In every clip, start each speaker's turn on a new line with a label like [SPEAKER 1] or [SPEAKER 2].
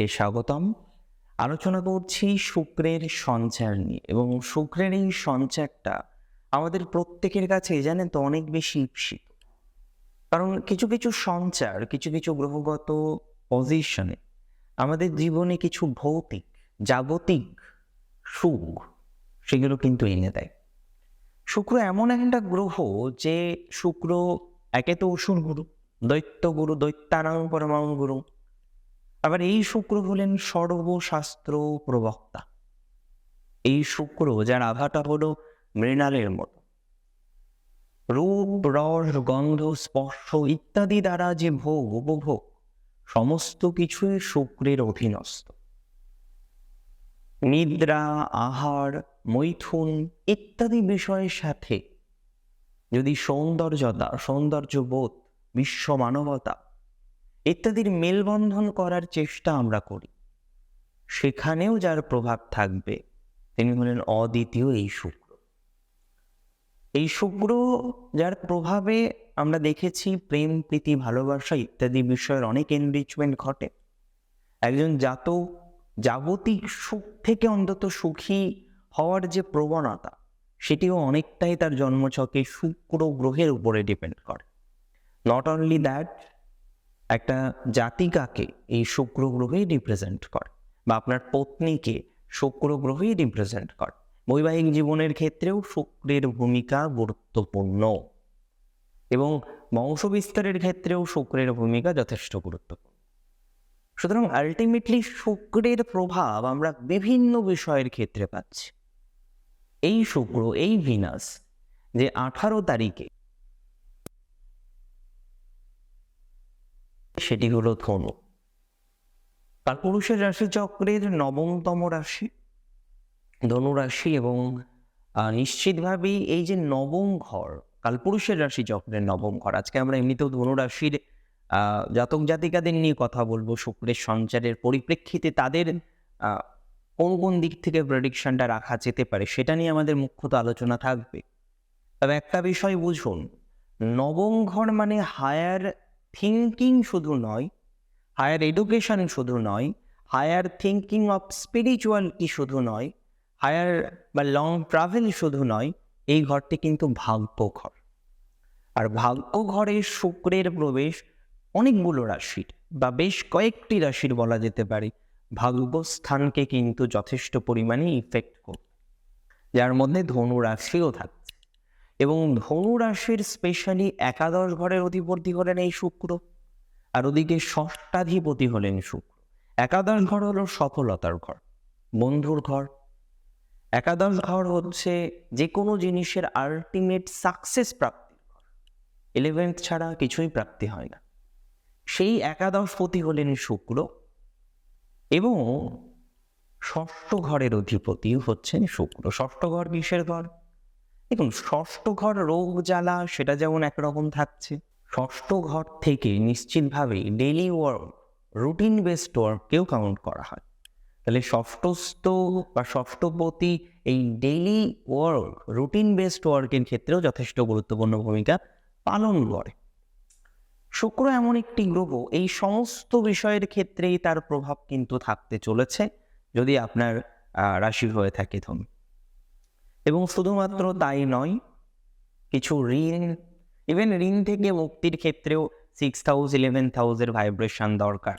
[SPEAKER 1] সকলকে স্বাগতম। আলোচনা করছি শুক্রের সঞ্চার নিয়ে এবং শুক্রের এই সঞ্চারটা আমাদের প্রত্যেকের কাছে জানেন তো অনেক বেশি ঈপ্সিত। কারণ কিছু কিছু সঞ্চার, কিছু কিছু গ্রহগত পজিশনে আমাদের জীবনে কিছু ভৌতিক, জাগতিক সুখ সেগুলো কিন্তু এনে দেয়। শুক্র এমন একটা গ্রহ যে শুক্র একে তো অসুর গুরু, দৈত্য গুরু দৈত্যানাং পরমাণু গুরু আবার এই শুক্র হলেন সর্বশাস্ত্র প্রবক্তা। এই শুক্র যার আভাটা হলো মৃণালের মতো। রূপ, রস, গন্ধ, স্পর্শ ইত্যাদি দ্বারা যে ভোগ, উপভোগ, সমস্ত কিছুই শুক্রের অধীনস্থ। নিদ্রা, আহার, মৈথুন ইত্যাদি বিষয়ের সাথে যদি সৌন্দর্যতা, সৌন্দর্যবোধ বিশ্ব মানবতা ইত্যাদির মেলবন্ধন করার চেষ্টা আমরা করি। সেখানেও যার প্রভাব থাকবে, তিনি হলেন অদ্বিতীয় এই শুক্র। এই শুক্র যার প্রভাবে আমরা দেখেছি প্রেম, প্রীতি, ভালোবাসা ইত্যাদি বিষয়ের অনেক এনরিচমেন্ট ঘটে। একজন জাত জাগতিক সুখ থেকে অন্তত সুখী হওয়ার যে প্রবণতা, সেটিও অনেকটাই তার জন্মছকে শুক্র গ্রহের উপরে ডিপেন্ড করে। নট অনলি দ্যাট একটা জাতিকাকে এই শুক্র গ্রহেই রিপ্রেজেন্ট করে বা আপনার পত্নীকে শুক্র গ্রহেই রিপ্রেজেন্ট করে। বৈবাহিক জীবনের ক্ষেত্রেও শুক্রের ভূমিকা গুরুত্বপূর্ণ এবং বংশবিস্তারের ক্ষেত্রেও শুক্রের ভূমিকা যথেষ্ট গুরুত্বপূর্ণ। সুতরাং আলটিমেটলি শুক্রের প্রভাব আমরা বিভিন্ন বিষয়ের ক্ষেত্রে পাচ্ছি। এই শুক্র, এই ভিনাস যে আঠারো তারিখে সেটি হলো ধনু। তার পুরুষের রাশি চক্রের নবমতম রাশি। ধনু রাশি এবং নিশ্চিতভাবেই এই যে নবম ঘর কালপুরুষের রাশি চক্রের নবম ঘর। আজকে আমরা এমনিতেও ধনু রাশির জাতক জাতিকাদের নিয়ে কথা বলব। শুক্রের সঞ্চারের পরিপ্রেক্ষিতে তাদের কোন কোন দিক থেকে প্রেডিকশনটা রাখা যেতে পারে সেটা নিয়ে আমাদের মুখ্যত আলোচনা থাকবে। তবে একটা বিষয় বুঝুন, নবম ঘর মানে হায়ার থিঙ্কিং শুধু নয় হায়ার এডুকেশন শুধু নয় হায়ার থিঙ্কিং অফ স্পিরিচুয়ালিটি শুধু নয় হায়ার বা লং ট্রাভেল শুধু নয়, এই ঘরটি কিন্তু ভাগ্য ঘর আর ভাগ্য ঘরে শুক্রের প্রবেশ অনেকগুলো রাশির বা বেশ কয়েকটি রাশির বলা যেতে পারে। ভাগ্যস্থানকে কিন্তু যথেষ্ট পরিমাণে ইফেক্ট করবে। যার মধ্যে ধনু রাশিও থাকছে এবং ধনু রাশির স্পেশালি একাদশ ঘরের অধিপতি হলেন এই শুক্র। আর ওদিকে ষষ্ঠাধিপতি হলেন শুক্র। একাদশ ঘর হলো সফলতার ঘর, বন্ধুর ঘর। একাদশ ঘর হচ্ছে যে কোনো জিনিসের আলটিমেট সাকসেস প্রাপ্তির ঘর। ইলেভেন্থ ছাড়া কিছুই প্রাপ্তি হয় না। সেই একাদশপতি হলেন শুক্র এবং ষষ্ঠ ঘরের অধিপতি হচ্ছেন শুক্র। ষষ্ঠ ঘর কিসের ঘর? দেখুন, ষষ্ঠ ঘর রোগ জ্বালা সেটা যেমন একরকম থাকছে, ষষ্ঠ ঘর থেকে নিশ্চিতভাবেই ডেলি ওয়ার্ক রুটিন বেসড ওয়ার্ককেও কাউন্ট করা হয়। তাহলে ষষ্ঠস্থ বা ষষ্ঠপতি এই ডেইলি ওয়ার্ক রুটিন বেসড ওয়ার্কের ক্ষেত্রেও যথেষ্ট গুরুত্বপূর্ণ ভূমিকা পালন করে। শুক্র এমন একটি গ্রহ, এই সমস্ত বিষয়ের ক্ষেত্রেই তার প্রভাব কিন্তু থাকতে চলেছে। যদি আপনার রাশি হয়ে থাকে ধনু এবং শুধুমাত্র তাই নয়, কিছু ঋণ ইভেন ঋণ থেকে মুক্তির ক্ষেত্রেও সিক্স হাউস ইলেভেন হাউসের ভাইব্রেশন দরকার।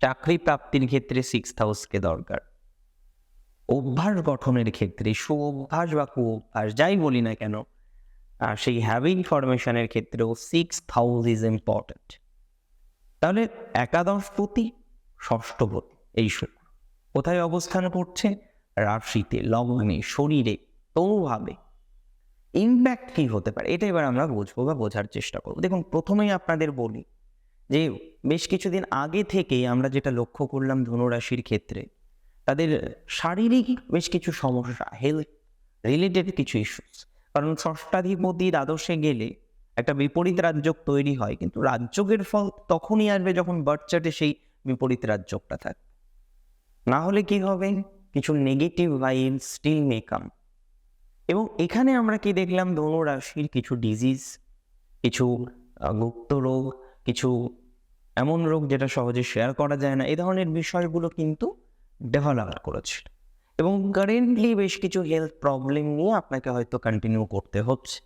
[SPEAKER 1] চাকরি প্রাপ্তির ক্ষেত্রে সিক্স হাউসকে দরকার। অভ্যাস গঠনের ক্ষেত্রে সু অভ্যাস বা কু অভ্যাস যাই বলি না কেন আর সেই হ্যাবিট ফরমেশনের ক্ষেত্রেও সিক্স হাউস ইজ ইম্পর্টেন্ট তাহলে একাদশপতি ষষ্ঠপতি এই শুক্র। কোথায় অবস্থান করছে? রাশিতে, লগ্নে, শরীরে। তনুভাবে। ইম্প্যাক্ট কি হতে পারে? এটা এবার আমরা বুঝব বা বোঝার চেষ্টা করব। দেখুন, প্রথমেই আপনাদের বলি যে, বেশ কিছুদিন আগে থেকেই আমরা যেটা লক্ষ্য করলাম ধনুরাশির ক্ষেত্রে, তাদের শারীরিক বেশ কিছু সমস্যা হেলথ রিলেটেড কিছু ইস্যুস কারণ ষষ্ঠাধিপতি দ্বাদশে গেলে একটা বিপরীত রাজ্যক তৈরি হয়, কিন্তু রাজ্যকের ফল তখনই আসবে যখন বার্থ চার্টে সেই বিপরীত রাজ্যকটা থাকে না হলে কি হবে? কিছু নেগেটিভ ভাইব স্টিল মেকাম এবং এখানে আমরা কি দেখলাম? ধনু রাশির কিছু ডিজিজ কিছু গুপ্ত রোগ, কিছু এমন রোগ যেটা সহজে শেয়ার করা যায় না। এ ধরনের বিষয়গুলো কিন্তু ডেভেলপ করেছে। এবং কারেন্টলি বেশ কিছু হেলথ প্রবলেম নিয়ে আপনাকে হয়তো কন্টিনিউ করতে হচ্ছে।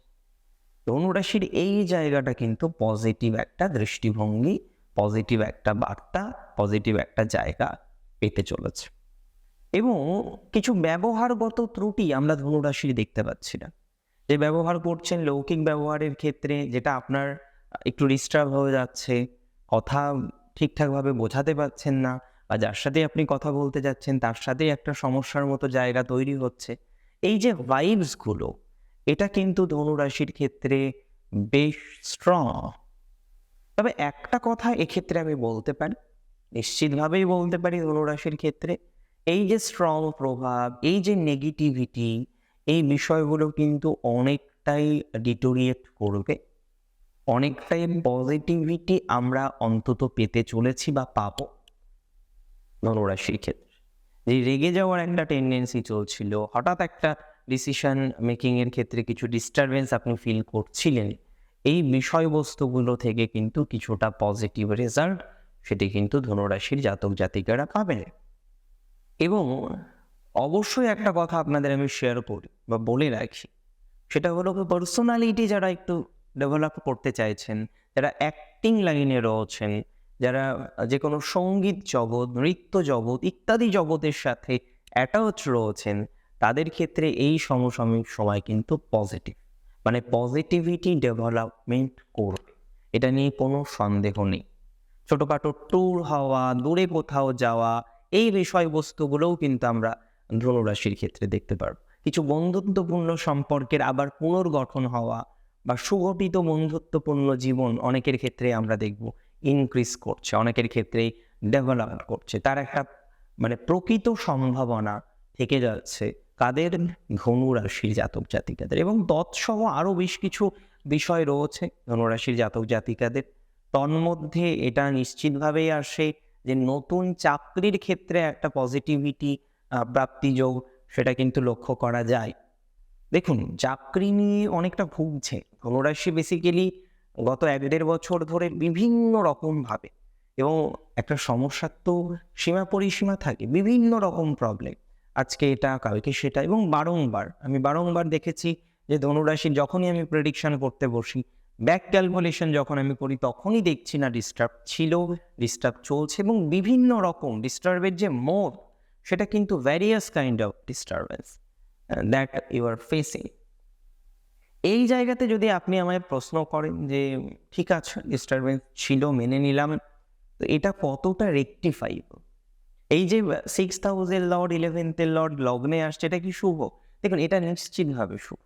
[SPEAKER 1] ধনুরাশির এই জায়গাটা কিন্তু পজিটিভ একটা দৃষ্টিভঙ্গি পজিটিভ একটা বার্তা পজিটিভ একটা জায়গা পেতে চলেছে। এবং কিছু ব্যবহারগত ত্রুটি আমরা ধনুরাশির দেখতে পাচ্ছি না। যে ব্যবহার করছেন লৌকিক ব্যবহারের ক্ষেত্রে, যেটা আপনার একটু ডিস্টার্ব হয়ে যাচ্ছে, কথা ঠিকঠাকভাবে বোঝাতে পারছেন না, বা যার সাথে আপনি কথা বলতে যাচ্ছেন, তার সাথেই একটা সমস্যার মতো জায়গা তৈরি হচ্ছে। এই যে ভাইবসগুলো এটা কিন্তু ধনুরাশির ক্ষেত্রে বেশ স্ট্রং তবে একটা কথা এক্ষেত্রে আমি বলতে পারি, নিশ্চিতভাবেই বলতে পারি ধনুরাশির ক্ষেত্রে এই যে স্ট্রং প্রভাব, এই যে নেগেটিভিটি এই বিষয়গুলো কিন্তু অনেকটাই ডিটোরিয়েট করবে। অনেকটাই পজিটিভিটি আমরা অন্তত পেতে চলেছি বা পাবো ধনুরাশির ক্ষেত্রে। যে রেগে যাওয়ার একটা টেন্ডেন্সি চলছিল। হঠাৎ একটা ডিসিশন মেকিংয়ের ক্ষেত্রে কিছু ডিস্টারবেন্স আপনি ফিল করছিলেন। এই বিষয়বস্তুগুলো থেকে কিন্তু কিছুটা পজিটিভ রেজাল্ট সেটি কিন্তু ধনুরাশির জাতক জাতিকারা পাবেন। এবং অবশ্যই একটা কথা আপনাদের আমি শেয়ার করি বা বলে রাখি। সেটা হলো পার্সোনালিটি যারা একটু ডেভেলপ করতে চাইছেন, যারা অ্যাক্টিং লাইনে রয়েছেন, যারা যে কোনো সংগীত জগৎ, নৃত্য জগৎ ইত্যাদি জগতের সাথে অ্যাটাচ রয়েছেন, তাদের ক্ষেত্রে এই সমসাময়িক সময় কিন্তু পজিটিভ মানে পজিটিভিটি ডেভেলপমেন্ট করবে। এটা নিয়ে কোনো সন্দেহ নেই। ছোটোখাটো ট্যুর হওয়া, দূরে কোথাও যাওয়া এই বিষয়বস্তুগুলোও কিন্তু আমরা ধনুরাশির ক্ষেত্রে দেখতে পারব। কিছু বন্ধুত্বপূর্ণ সম্পর্কের আবার পুনর্গঠন হওয়া বা সুগঠিত বন্ধুত্বপূর্ণ জীবন অনেকের ক্ষেত্রে আমরা দেখব ইনক্রিজ করছে, অনেকের ক্ষেত্রেই ডেভেলপ করছে। তার একটা মানে প্রকৃত সম্ভাবনা থেকে যাচ্ছে কাদের? ধনুরাশির জাতক জাতিকাদের। এবং তৎসহ আরও বেশ কিছু বিষয় রয়েছে ধনুরাশির জাতক জাতিকাদের। তন্মধ্যে এটা নিশ্চিতভাবেই আসে যে নতুন চাকরির ক্ষেত্রে একটা পজিটিভিটি প্রাপ্তিযোগ সেটা কিন্তু লক্ষ্য করা যায়। দেখুন, চাকরি নিয়ে অনেকটা ভুগছে। ধনুরাশি বেসিক্যালি গত এক দেড় বছর ধরে বিভিন্ন রকমভাবে এবং একটা সমস্যার তো সীমা পরিসীমা থাকে, বিভিন্ন রকম প্রবলেম আজকে এটা, কালকে সেটা এবং বারংবার, আমি বারংবার দেখেছি যে ধনুরাশি যখনই আমি প্রেডিকশন করতে বসি ব্যাক ক্যালকুলেশন যখন আমি করি, তখনই দেখছি না ডিস্টার্ব ছিল ডিস্টার্ব চলছে এবং বিভিন্ন রকম ডিস্টার্বের যে মোড সেটা কিন্তু various kind of disturbance that you are facing এই জায়গাতে যদি আপনি আমায় প্রশ্ন করেন যে, ঠিক আছে ডিস্টারবেন্স ছিল, মেনে নিলাম, তো এটা কতটা রেকটিফাই এই যে সিক্স থাউজেন্ড লর্ড ইলেভেন্থের লর্ড লগ্নে আসছে, এটা কি শুভ? দেখুন, এটা নিশ্চিতভাবে শুভ।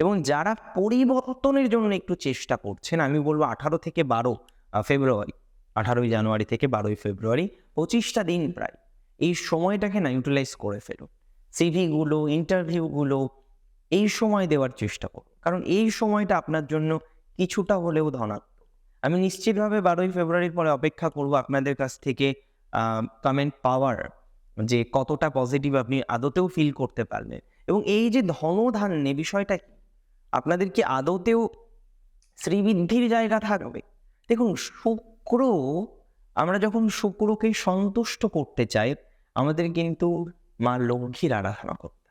[SPEAKER 1] এবং যারা পরিবর্তনের জন্য একটু চেষ্টা করছেন, আমি বলব আঠারো থেকে বারো ফেব্রুয়ারি, আঠারোই জানুয়ারি থেকে বারোই ফেব্রুয়ারি, পঁচিশটা দিন প্রায়, এই সময়টাকে না ইউটিলাইজ করে ফেলুন। সিভিগুলো ইন্টারভিউগুলো এই সময় দেওয়ার চেষ্টা করুন। কারণ এই সময়টা আপনার জন্য কিছুটা হলেও ধনাত্মক। আমি নিশ্চিতভাবে বারোই ফেব্রুয়ারির পরে অপেক্ষা করব আপনাদের কাছ থেকে কমেন্ট পাওয়ার যে কতটা পজিটিভ আপনি আদতেও ফিল করতে পারলেন। এবং এই যে ধনধান্যে বিষয়টা কি? আপনাদের কি আদতেও শ্রীবৃদ্ধির জায়গা থাকবে। দেখুন, শুক্র, আমরা যখন শুক্রকে সন্তুষ্ট করতে চাই, আমাদের কিন্তু মা লক্ষ্মীর আরাধনা করতে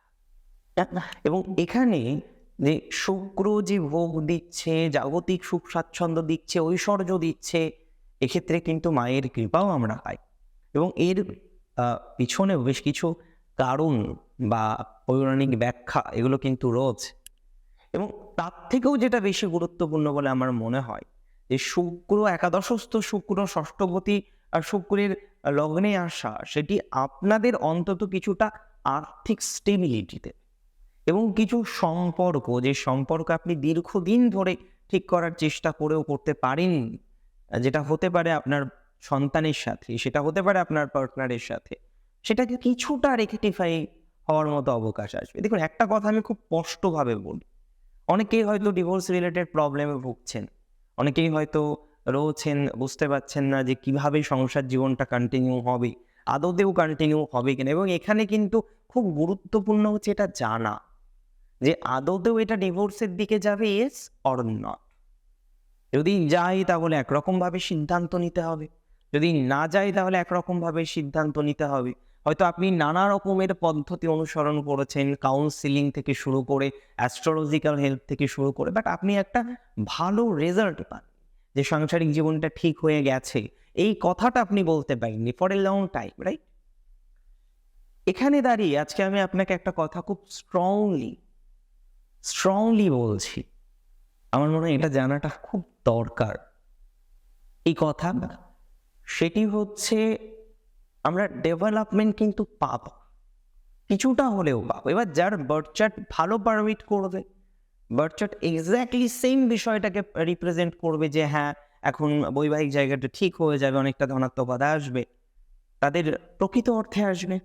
[SPEAKER 1] এবং এখানে যে শুক্র যে ভোগ দিচ্ছে, জাগতিক সুখ স্বাচ্ছন্দ্য দিচ্ছে, ঐশ্বর্য দিচ্ছে, এক্ষেত্রে কিন্তু মায়ের কৃপাও আমরা পাই। এবং এর পিছনে বেশ কিছু কারণ বা পৌরাণিক ব্যাখ্যা, এগুলো কিন্তু রয়েছে। এবং তার থেকেও যেটা বেশি গুরুত্বপূর্ণ বলে আমার মনে হয়, যে শুক্র একাদশস্থ শুক্র ষষ্ঠপতি আর শুক্রের লগ্নে আসা, সেটি আপনাদের অন্তত কিছুটা আর্থিক স্টেবিলিটিতে এবং কিছু সম্পর্ক, যে সম্পর্ক আপনি দীর্ঘদিন ধরে ঠিক করার চেষ্টা করেও করতে পারেন যেটা হতে পারে আপনার সন্তানের সাথে, সেটা হতে পারে আপনার পার্টনারের সাথে, সেটাকে কিছুটা রেকটিফাই হওয়ার মতো অবকাশ আসবে। দেখুন, একটা কথা আমি খুব স্পষ্টভাবে বলি অনেকেই হয়তো ডিভোর্স রিলেটেড প্রবলেমে ভুগছেন। অনেকেই হয়তো রয়েছেন, বুঝতে পারছেন না যে কীভাবে সংসার জীবনটা কন্টিনিউ হবে, আদতেও কন্টিনিউ হবে কিনা এবং এখানে কিন্তু খুব গুরুত্বপূর্ণ হচ্ছে এটা জানা যে আদতেও এটা ডিভোর্সের দিকে যাবে এস অর নট যদি যাই তাহলে একরকমভাবে সিদ্ধান্ত নিতে হবে, যদি না যায় তাহলে একরকমভাবে সিদ্ধান্ত নিতে হবে। হয়তো আপনি নানা রকমের পদ্ধতি অনুসরণ করেছেন কাউন্সিলিং থেকে শুরু করে অ্যাস্ট্রোলজিক্যাল হেল্প থেকে শুরু করে বাট আপনি একটা ভালো রেজাল্ট পান যে সাংসারিক জীবনটা ঠিক হয়ে গেছে। এই কথাটা আপনি বলতে পারেননি for a long time right এখানে দাঁড়িয়ে আজকে আমি আপনাকে একটা কথা খুব স্ট্রংলি স্ট্রংলি বলছি। আমার মনে হয় এটা জানাটা খুব দরকার। এই কথা সেটি হচ্ছে আমরা ডেভেলপমেন্ট কিন্তু পাব। কিছুটা হলেও পাবো। এবার যার বার্থ চার্ট ভালো পারমিট করবে বার্থ চার্ট এক্স্যাক্টলি সেম বিষয়টাকে রিপ্রেজেন্ট করবে যে হ্যাঁ এখন বৈবাহিক জায়গাটা ঠিক হয়ে যাবে, অনেকটা ধনাত্মকতা আসবে। তাদের প্রকৃত অর্থে আসবে।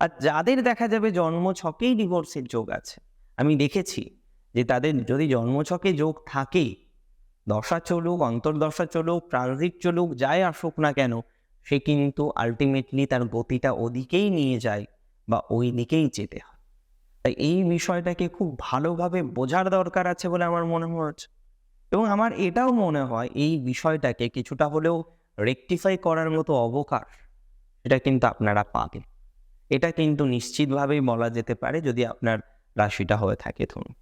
[SPEAKER 1] আর যাদের দেখা যাবে জন্ম ছকেই ডিভোর্সের যোগ আছে। আমি দেখেছি যে তাদের যদি জন্মছকে যোগ থাকে, দশা চলুক, অন্তর্দশা চলুক ট্রানজিট চলুক, যাই আসুক না কেন সে কিন্তু আলটিমেটলি তার গতিটা ওদিকেই নিয়ে যায় বা ওই দিকেই যেতে হয়। তাই এই বিষয়টাকে খুব ভালোভাবে বোঝার দরকার আছে বলে আমার মনে হচ্ছে। এবং আমার এটাও মনে হয় এই বিষয়টাকে কিছুটা হলেও রেকটিফাই করার মতো অবকাশ এটা কিন্তু আপনারা পাবেন। এটা কিন্তু নিশ্চিতভাবেই বলা যেতে পারে যদি আপনার রাশিটা হয়ে থাকে ধরুন।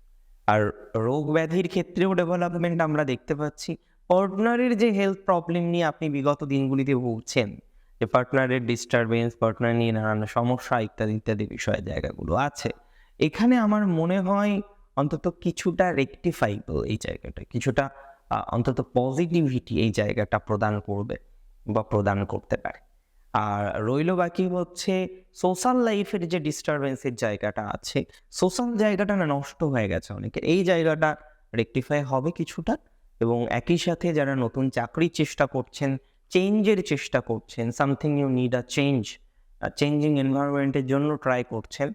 [SPEAKER 1] আর রোগ ব্যাধির ক্ষেত্রেও ডেভেলপমেন্ট আমরা দেখতে পাচ্ছি। পার্টনারের যে হেলথ প্রবলেম নিয়ে আপনি বিগত দিনগুলিতে ভুগছেন, যে পার্টনারের ডিস্টারবেন্স পার্টনার নিয়ে নানান সমস্যা ইত্যাদি ইত্যাদি বিষয় জায়গাগুলো আছে, এখানে আমার মনে হয় অন্তত কিছুটা রেকটিফাইবল এই জায়গাটা, কিছুটা অন্তত পজিটিভিটি এই জায়গাটা প্রদান করবে বা প্রদান করতে পারে। আর রইল বাকি হচ্ছে সোশ্যাল লাইফের যে ডিস্টারবেন্সের জায়গাটা আছে সোশ্যাল জায়গাটা না নষ্ট হয়ে গেছে অনেকের, এই জায়গাটা রেকটিফাই হবে কিছুটা। এবং একই সাথে যারা নতুন চাকরির চেষ্টা করছেন চেঞ্জের চেষ্টা করছেন something you need a change changing এনভায়রনমেন্টের জন্য ট্রাই করছেন,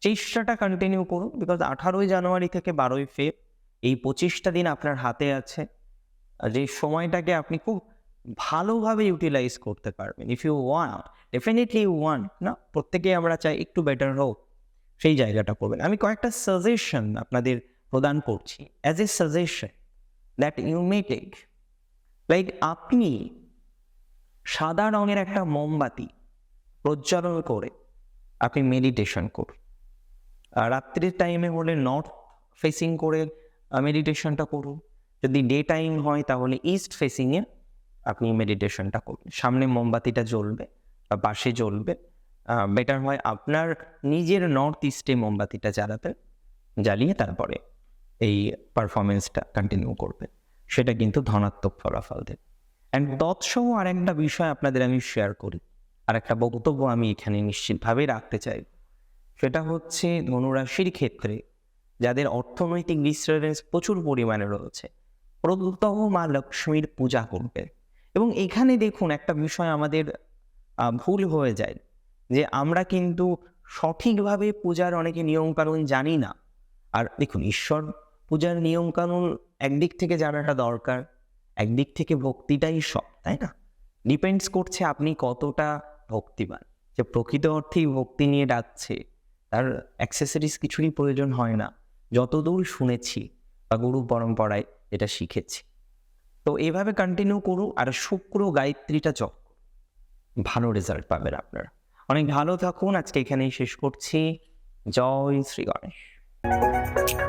[SPEAKER 1] চেষ্টাটা কন্টিনিউ করুন বিকজ আঠারোই জানুয়ারি থেকে বারোই ফেব এই পঁচিশটা দিন আপনার হাতে আছে। যে সময়টাকে আপনি খুব ভালোভাবে ইউটিলাইজ করতে পারবেন। If you want definitely you want না? প্রত্যেকেই আমরা চাই একটু বেটার হোক, সেই জায়গাটা করবেন। আমি কয়েকটা সাজেশন আপনাদের প্রদান করছি। As a suggestion that you may take like আপনি সাদা রঙের একটা মোমবাতি প্রজ্বলন করে আপনি মেডিটেশন করুন। আর রাত্রির টাইমে হলে নর্থ ফেসিং করে মেডিটেশনটা করুন। যদি ডে টাইম হয়, তাহলে ইস্ট ফেসিংয়ে আপনি মেডিটেশনটা করুন। সামনে মোমবাতিটা জ্বলবে বা পাশে জ্বলবে। বেটার হয় আপনার নিজের নর্থ ইস্টে মোমবাতিটা জ্বালাতে, জ্বালিয়ে তারপরে এই পারফরমেন্সটা কন্টিনিউ করবে। সেটা কিন্তু ধনাত্মক ফলাফল দেবে। অ্যান্ড তৎসহ আর একটা বিষয় আপনাদের আমি শেয়ার করি। আর একটা বক্তব্য আমি এখানে নিশ্চিতভাবে রাখতে চাই। সেটা হচ্ছে ধনুরাশির ক্ষেত্রে যাদের অর্থনৈতিক ডিস্টারবেন্স প্রচুর পরিমাণে রয়েছে, প্রত্যহ মা লক্ষ্মীর পূজা করবে। এবং এখানে দেখুন একটা বিষয় আমাদের ভুল হয়ে যায়। যে আমরা কিন্তু সঠিকভাবে পূজার অনেকে নিয়মকানুন জানি না। আর দেখুন ঈশ্বর পূজার নিয়মকানুন একদিক থেকে জানাটা দরকার, একদিক থেকে ভক্তিটাই সব, তাই না? ডিপেন্ডস করছে আপনি কতটা ভক্তিবান। যে প্রকৃত অর্থেই ভক্তি নিয়ে ডাকছে, তার অ্যাক্সেসরিজ কিছুরই প্রয়োজন হয় না। যতদূর শুনেছি বা গুরু পরম্পরায় এটা শিখেছি। তো এভাবে কন্টিনিউ করুন আর শুক্র গায়ত্রীটা করুন। ভালো রেজাল্ট পাবেন আপনারা। অনেক ভালো থাকুন, আজকে এখানেই শেষ করছি। জয় শ্রী গণেশ।